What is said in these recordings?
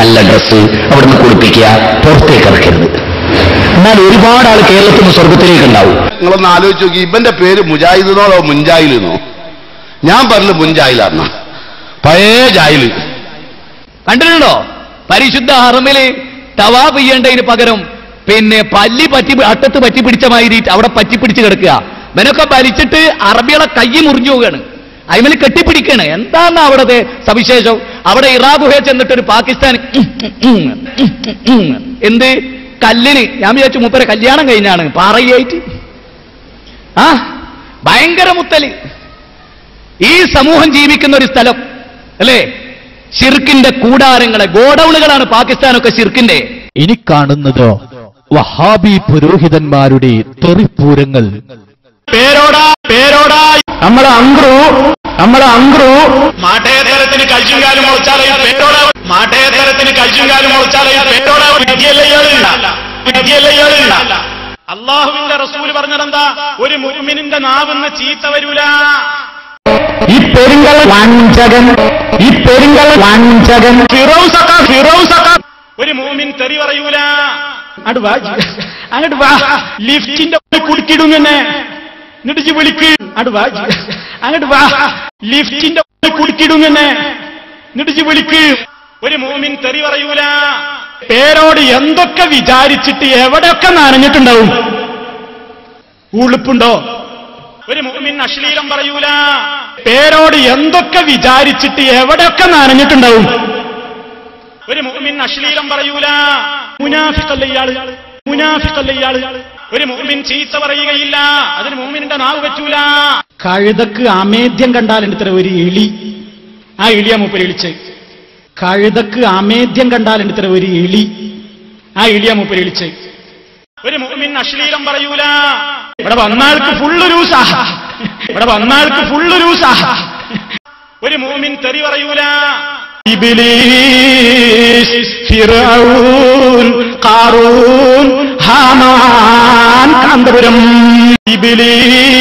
നല്ല ഡ്രസ്സ് അവിടുന്ന് കുളിപ്പിക്കുക പുറത്തേക്ക് ഇറക്കരുത്. എന്നാൽ ഒരുപാട് ആൾ കേരളത്തിൽ നിന്ന് സ്വർഗത്തിലേക്ക് ഉണ്ടാവും. നിങ്ങളൊന്ന് ആലോചിച്ച് നോക്കി ഇവന്റെ പേര് മുജാഹിദിനോ അതോ മുൻജാഹിലിനോ ഞാൻ പറഞ്ഞു മുൻജാഹിലാന്ന പഴയ ജാഹിൽ. കണ്ടിട്ടുണ്ടോ? പരിശുദ്ധ ഹറമിൽ തവാ പെയ്യേണ്ടതിന് പകരം പിന്നെ പല്ലി പറ്റി അട്ടത്ത് പറ്റി പിടിച്ച മാതിരി അവിടെ പറ്റി പിടിച്ച് കിടക്കുക. ഇവനൊക്കെ വലിച്ചിട്ട് അറബികളെ കൈ മുറിഞ്ഞു പോവുകയാണ്. അയിമൽ കെട്ടിപ്പിടിക്കാണ്. എന്താണ് അവിടത്തെ സവിശേഷം? അവിടെ ഇറാ ചെന്നിട്ടൊരു ചെന്നിട്ട് ഒരു പാകിസ്ഥാൻ എന്ത്? കല്ലിന്. ഞാൻ വിചാരിച്ചു മൂപ്പരെ കല്യാണം കഴിഞ്ഞാണ്. പാറയായിട്ട് ആ ഭയങ്കര മുത്തൽ. ഈ സമൂഹം ജീവിക്കുന്ന ഒരു സ്ഥലം അല്ലേ? ഷിർക്കിന്റെ കൂടാരങ്ങളെ ഗോഡൌണുകളാണ് പാകിസ്ഥാനൊക്കെ ഷിർക്കിന്റെ ഇനി കാണുന്നതോ വഹാബി പുരോഹിതന്മാരുടെ തെറിപ്പൂരങ്ങൾ. പേരോടാ പേരോടാ. നമ്മളെ അങ്ക്രു നമ്മളെ അങ്ക്രു മാട്ടേതരത്തിന് കഴിച്ചുകാലും മുളച്ചാലേ പേരോടാ മാട്ടേതരത്തിന് കഴിച്ചുകാലും മുളച്ചാലേ പേരോടാ വിദ്യയല്ല ഇയാൾ അള്ളാഹുവിന്റെ റസൂൽ പറഞ്ഞതെന്താ? ഒരു മുരുമിനിന്റെ നാവെന്ന് ചീത്ത വരൂല. ഈ പെരുങ്കൾ വാങ്ങിച്ചകൻ ഈ പെരുങ്കൾ വാങ്ങിച്ചകൻ ഫിറോസക്ക ഫിറോസക്ക. ഒരു മൂമിൻ തെറി പറയൂല. അങ്ങോട്ട് വാ. അങ്ങോട്ട് വാ. ലിഫ്റ്റിന്റെ കുടുക്കിടും എന്നെ എന്നിട്ട് വിളിക്ക്. അങ്ങോട്ട് വാ. അങ്ങോട്ട് വാ. ലിഫ്റ്റിന്റെ കുടുക്കിടും എന്നെ എന്നിട്ട് വിളിക്ക്. ഒരു മൂമിൻ തെറി പറയൂല. പേരോട് എന്തൊക്കെ വിചാരിച്ചിട്ട് എവിടെയൊക്കെ നനഞ്ഞിട്ടുണ്ടാവും? ഉളുപ്പുണ്ടോ? ഒരു മുഅ്മിൻ അശ്ലീലം പറയൂല. പേരോട് എന്തൊക്കെ വിചാരിച്ചിട്ട് എവിടെയൊക്കെ നനഞ്ഞിട്ടുണ്ടാവും? ഒരു മുഅ്മിൻ അശ്ലീലം പറയൂല. മുനാഫിക്കല്ല ഇയാൾ? മുനാഫിക്കല്ല ഇയാൾ? ഒരു മുഅ്മിൻ ചീത്ത പറയുകയില്ല. അതിന് മോമിനിന്റെ നാവ് വെച്ചൂല കഴുതക്ക് അമേദ്യം കണ്ടാൽ ഇത്ര ഒരു എലി. ആ എലിയാ മൂപ്പര് എളിച്ച് കഴുതക്ക് അമേദ്യം കണ്ടാൽ ഇത്ര ഒരു എലി. ആ എളിയ മൂപ്പര് എളിച്ച് ഒരു മുഅ്മിൻ അശ്ലീലം പറയൂല. ഇവിടെ വന്നാൾക്ക് ഫുള്ള് രൂസാ ഇവിടെ വന്നാൾക്ക് ഫുള്ള് രൂസാ ഒരു മൂമിൻ തെറി പറയൂല. Iblis Qarun Haman Kanthapuram. Iblis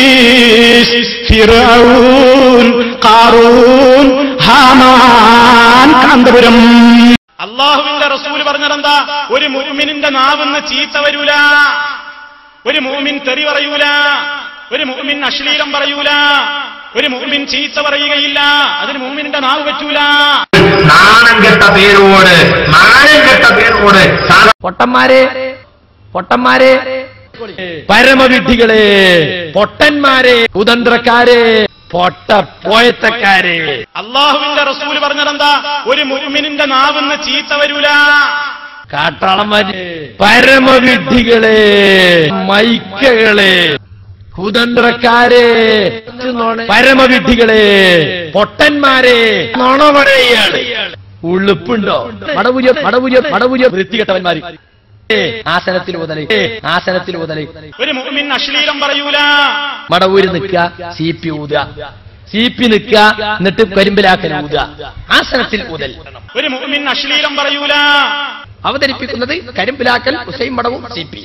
Haman Kanthapuram. അള്ളാഹുവിന്റെ റസൂൽ പറഞ്ഞതെന്താ? ഒരു മുഅ്മിനിന്റെ നാവിന്ന് ചീത്ത വരൂല. ഒരു മുഅ്മിൻ തെറി പറയൂല. ഒരു മുഅ്മിൻ അശ്ലീലം പറയൂല. ഒരു മുഅ്മിൻ ചീത്ത പറയുകയില്ല. അതിന് മുഅ്മിനിന്റെ നാവ് പറ്റൂല. പേരോട് പേരോട് പൊട്ടന്മാരെ പൊട്ടന്മാരെ പരമവിഡ്ഢികളെ പൊട്ടന്മാരെ കുതന്ത്രക്കാരെ പൊട്ട പോയത്തക്കാരെ അള്ളാഹുവിന്റെ റസൂൽ പറഞ്ഞതെന്താ? ഒരു മുരുമിനിന്റെ നാവെന്ന് ചീത്ത വരൂല. കാട്ടാളന്മാര് പരമവിഡ്ഢികളെ മൈക്കകളെ കുതന്ത്രക്കാരെ പരമവിഡ്ഢികളെ പൊട്ടന്മാരെ നോണ പറയാണ് ഉളുപ്പുണ്ടോ? മടപുരിയ മടപുരിയ മടപുരിയ വൃത്തികെട്ടവന്മാര്. ആസനത്തിൽ ഊതൽ ആസനത്തിൽ ഊതൽ. ഒരു മുഅ്മിൻ അശ്ലീലം പറയൂല. മടവൂര് നിൽക്കുക സി പി ഊതുക. സി പി നിൽക്കുക എന്നിട്ട് കരിമ്പിലാക്കൽ ഊതുക. ആസനത്തിൽ ഊതൽ. ഒരു മുഅ്മിൻ അശ്ലീലം പറയൂല. അവതരിപ്പിക്കുന്നത് കരിമ്പിലാക്കൽ ഹുസൈൻ മടവും സി പി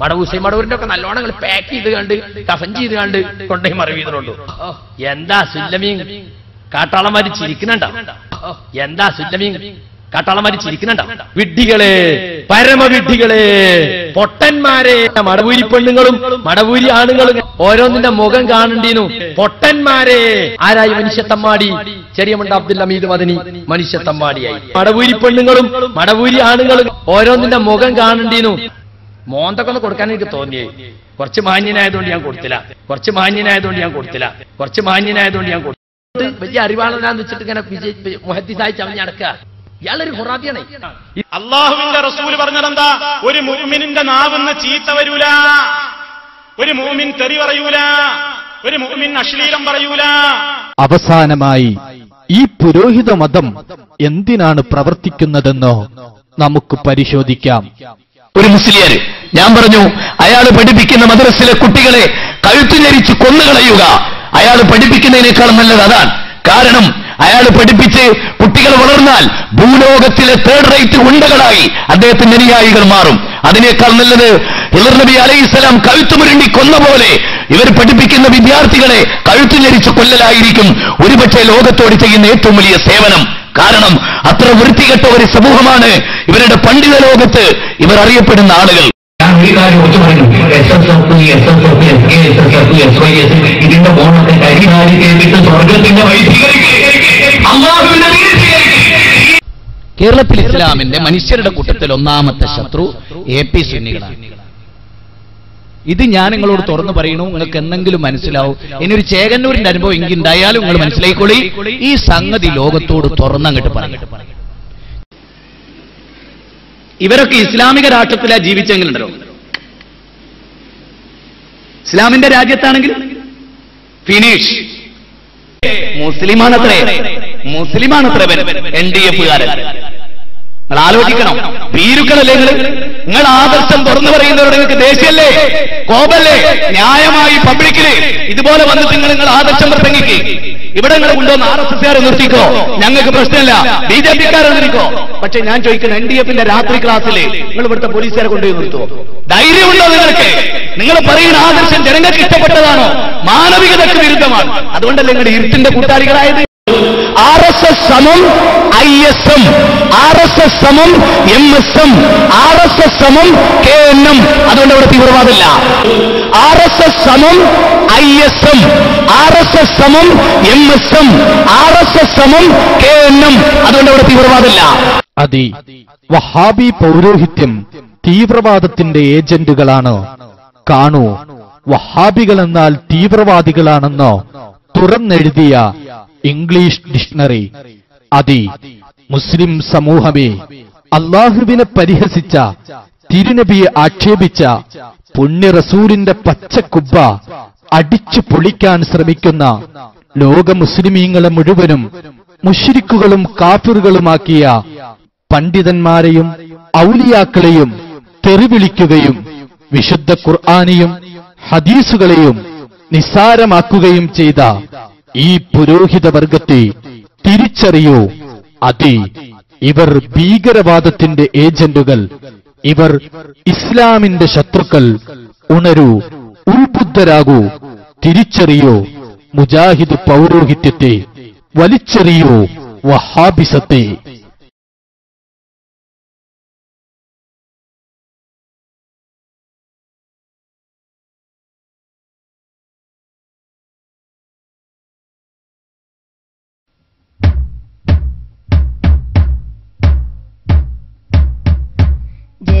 മടവ് ഹുസൈൻ മടവൂരിന്റെ ഒക്കെ നല്ലോണങ്ങൾ പാക്ക് ചെയ്ത് കണ്ട് കഫൻ ചെയ്ത് കണ്ട് കൊണ്ടേ മറവ് ചെയ്തിട്ടുണ്ട് എന്താ സുല്ലമീൻ? കാട്ടാളന്മാര് ചിരിക്കുന്നുണ്ടോ? എന്താ സുല്ലമീൻ? കാട്ടാളന്മാര് ചിരിക്കുന്നുണ്ടോ വിഡ്ഢികളെ പരമവിഡ്ഢികളെ പൊട്ടന്മാരെ മടവൂരി പെണ്ണുങ്ങളും മടവൂരി ആണുങ്ങളും ഓരോന്നിന്റെ മുഖം കാണണ്ടീനു. പൊട്ടന്മാരെ ആരായി മനുഷ്യത്തമ്മാടി? ചെറിയമുണ്ട അബ്ദുൽ അമീദ് മദനി മനുഷ്യത്തമ്മാടിയായി. മടവൂരി പെണ്ണുങ്ങളും മടവൂരി ആണുങ്ങളും ഓരോന്നിന്റെ മുഖം കാണണ്ടീനു. മോന്തൊക്കെ ഒന്ന് കൊടുക്കാൻ എനിക്ക് തോന്നിയേ. കുറച്ച് മാന്യനായതുകൊണ്ട് ഞാൻ കൊടുത്തില്ല. കുറച്ച് മാന്യനായതുകൊണ്ട് ഞാൻ കൊടുത്തില്ല. കുറച്ച് മാന്യനായതുകൊണ്ട് ഞാൻ കൊടുത്തു വലിയ അറിവാളനാന്ന് വെച്ചിട്ട് ഇങ്ങനെ മുഹത്തി മുഹദ്ദിസായി ചവഞ്ഞ് നടക്കുക. ഇയാളൊരു ഹുറാബിയാണ് അള്ളാഹുവിന്റെ റസൂൽ പറഞ്ഞതെന്താ? ഒരു മുഅ്മിനിന്റെ നാവുന്ന് ചീത്ത വരൂല. ഒരു മുഅ്മിൻ തെറി പറയൂല. ഒരു മുഅ്മിൻ അശ്ലീലം പറയൂല. അവസാനമായി ഈ പുരോഹിത മതം എന്തിനാണ് പ്രവർത്തിക്കുന്നതെന്നോ നമുക്ക് പരിശോധിക്കാം. ഒരു മുസ്ലിയര് ഞാൻ പറഞ്ഞു അയാൾ പഠിപ്പിക്കുന്ന മദ്രസിലെ കുട്ടികളെ കഴുത്തുഞരിച്ച് കൊന്നുകളയുക. അയാൾ പഠിപ്പിക്കുന്നതിനേക്കാൾ നല്ലത് അതാണ്. കാരണം അയാൾ പഠിപ്പിച്ച് കുട്ടികൾ വളർന്നാൽ ഭൂലോകത്തിലെ തേർഡ് റേറ്റ് ഉണ്ടകളായി അദ്ദേഹത്തിന്റെ അനുയായികൾ മാറും. അതിനേക്കാൾ നല്ലത് ഹിളർ നബി അലൈഹിസ്സലാം കഴുത്തുമുരുണ്ടി കൊന്ന പോലെ ഇവർ പഠിപ്പിക്കുന്ന വിദ്യാർത്ഥികളെ കഴുത്തുഞരിച്ച് കൊല്ലലായിരിക്കും. ഒരുപക്ഷെ ലോകത്തോട് ചെയ്യുന്ന ഏറ്റവും വലിയ സേവനം. കാരണം അത്ര വൃത്തികെട്ട ഒരു സമൂഹമാണ് ഇവരുടെ പണ്ഡിത ലോകത്ത് ഇവർ അറിയപ്പെടുന്ന ആളുകൾ. ഇതിന്റെ മോണത്തെ കരിഹാരി കേട്ടിട്ട് സ്വർഗത്തിന്റെ വഴി കേരളത്തിൽ ഇസ്ലാമിന്റെ മനുഷ്യരുടെ കൂട്ടത്തിൽ ഒന്നാമത്തെ ശത്രു എ പി സുന്നികളാണ്. ഇത് ഞാൻ നിങ്ങളോട് തുറന്നു പറയണു നിങ്ങൾക്ക് എന്തെങ്കിലും മനസ്സിലാവും. ഇനി ഒരു ചേകന്നൂരിന്റെ അനുഭവം എങ്കിൽ ഉണ്ടായാലും നിങ്ങൾ മനസ്സിലായിക്കോളി. ഈ സംഗതി ലോകത്തോട് തുറന്നങ്ങോട്ട് പറയും. ഇവരൊക്കെ ഇസ്ലാമിക രാഷ്ട്രത്തിലാ ജീവിച്ചെങ്കിലുണ്ടല്ലോ. ഇസ്ലാമിന്റെ രാജ്യത്താണെങ്കിൽ ഫിനിഷ്. മുസ്ലിമാണത്രേ. മുസ്ലിമാണത്രേ എൻ ഡി എഫുകാരൻ. നിങ്ങൾ ആലോചിക്കണം. ഭീരുക്കളല്ലേ നിങ്ങൾ? നിങ്ങൾ ആദർശം തുറന്നു പറയുന്നവരോട് നിങ്ങൾക്ക് ദേഷ്യമല്ലേ? കോപല്ലേ? ന്യായമായി പബ്ലിക്കിൽ ഇതുപോലെ വന്നിട്ട് നിങ്ങൾ നിങ്ങൾ ആദർശം പ്രസംഗിക്ക്. ഇവിടെ നിങ്ങൾ കൊണ്ടുവന്ന് ആർ എസ് എസ്കാരെ നിർത്തിക്കോ? ഞങ്ങൾക്ക് പ്രശ്നമില്ല. ബി ജെ പിക്കാരെ നിർത്തിക്കോ? പക്ഷെ ഞാൻ ചോദിക്കുന്ന എൻ ഡി എഫിന്റെ രാത്രി ക്ലാസ്സിൽ നിങ്ങൾ ഇവിടുത്തെ പോലീസുകാരെ കൊണ്ടുപോയി നിർത്തുവോ? ധൈര്യമുണ്ടോ നിങ്ങൾക്ക്? നിങ്ങൾ പറയുന്ന ആദർശം ജനങ്ങൾക്ക് ഇഷ്ടപ്പെട്ടതാണോ? മാനവികതയ്ക്ക് വിരുദ്ധമാണ്. അതുകൊണ്ടല്ലേ നിങ്ങൾ ഇരുട്ടിന്റെ കൂട്ടാളികളായത്? ആർ എസ് എസ് സമം I S M. R S S സമം M S M. R S S സമം കെ എൻ എം. അതുകൊണ്ട് അവിടെ തീവ്രവാദമില്ല. ആർ എസ് എസ് സമം I S M. R S S സമം M S M. R S S സമം K N M. അതുകൊണ്ട് അവിടെ തീവ്രവാദമില്ല. അതി വഹാബി പൗരോഹിത്യം തീവ്രവാദത്തിന്റെ ഏജന്റുകളാണ്. കാണൂ വഹാബികൾ എന്നാൽ തീവ്രവാദികളാണെന്നോ തുറന്നെഴുതിയ ഇംഗ്ലീഷ് ഡിക്ഷണറി. അതി മുസ്ലിം സമൂഹമേ അള്ളാഹുവിനെ പരിഹസിച്ച തിരുനബിയെ ആക്ഷേപിച്ച പുണ്യ റസൂലിന്റെ പച്ചക്കുബ്ബ അടിച്ചു പൊളിക്കാൻ ശ്രമിക്കുന്ന ലോക മുസ്ലിമീങ്ങളെ മുഴുവനും മുഷിരിക്കുകളും കാഫിറുകളുമാക്കിയ പണ്ഡിതന്മാരെയും ഔലിയാക്കളെയും തെറിവിളിക്കുകയും വിശുദ്ധ ഖുർആാനെയും ഹദീസുകളെയും നിസ്സാരമാക്കുകയും ചെയ്ത ഈ പുരോഹിത വർഗത്തെ തിരിച്ചറിയൂ? അതി ഇവർ ഭീകരവാദത്തിന്റെ ഏജന്റുകൾ. ഇവർ ഇസ്ലാമിന്റെ ശത്രുക്കൾ. ഉണരൂ ഉൾബുദ്ധരാകൂ തിരിച്ചറിയോ? മുജാഹിദ് പൗരോഹിത്യത്തെ വലിച്ചെറിയോ? വഹാബിസത്തെ.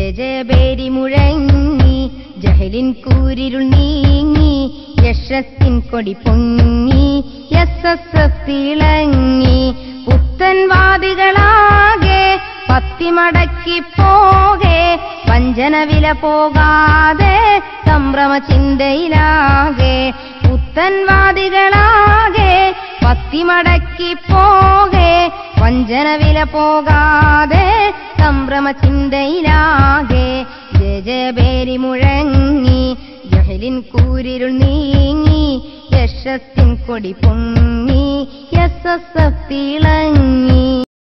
ജയ ജയബേരി മുഴങ്ങി ജഹലിൻ കൂരിരുൾ നീങ്ങി യശസ്സിൻ കൊടി പൊങ്ങി എസ് എസ് തിളങ്ങി. പുത്തൻവാദികളാകെ പത്തിമടക്കി പോകെ വഞ്ചന വില പോകാതെ സംഭ്രമ ചിന്തയിലാകെ. പുത്തൻവാദികളാകെ പത്തിമടക്കി പോകെ വഞ്ചന വില പോകാതെ സംഭ്രമ ചിന്തയിലാകെ ജയ ജയബേരി മുഴങ്ങി ജഹലിൻ കൂരിരുൾ നീങ്ങി യശസ്സിൻ കൊടി പൊങ്ങി എസ് എസ് തിളങ്ങി.